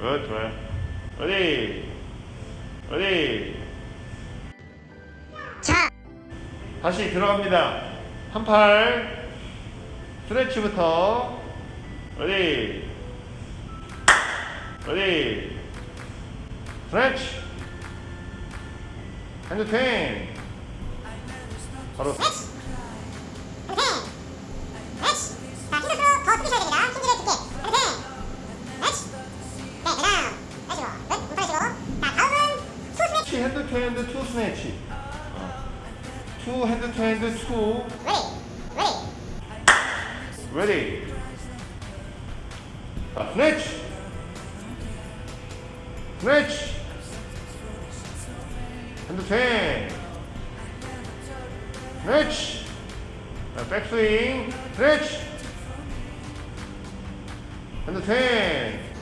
굿, 좋아요. 어디? 어디? 자, 다시 들어갑니다. 한 팔. 스트레치부터. 어디? 어디? 스트레치. 핸드 탱. 바로. 이 스매치. 스매치 핸드 투 핸드 투 스매치. 어. 투 핸드 투 핸드 투. 레디. 레디. 레디. 자, 스매치. 스매치. 핸드 탱. 스매치. 자, 백스윙. 스매치. 핸드 탱.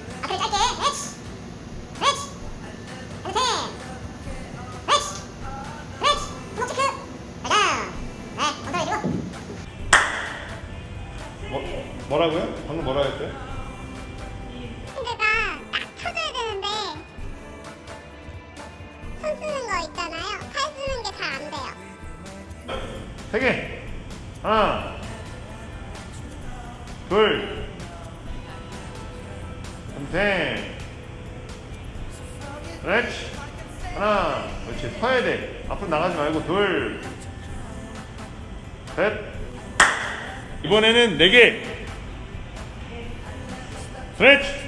뭐, 뭐라고요? 방금 뭐라 했어요? 핸드가 딱 쳐줘야 되는데 손 쓰는 거 있잖아요. 팔 쓰는 게 잘 안 돼요. 세 개. 하나, 둘, 셋, 그렇지. 하나, 그렇지. 서야 돼. 앞으로 나가지 말고 둘, 셋. 이번에는 네 개. 스트레치.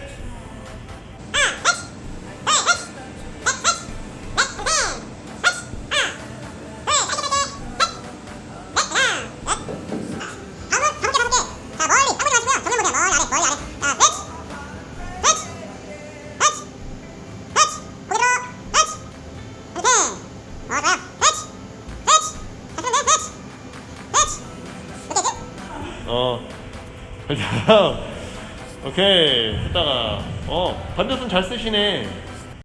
어. 어. 자, 오케이. 했다가 어 반대손 잘 쓰시네.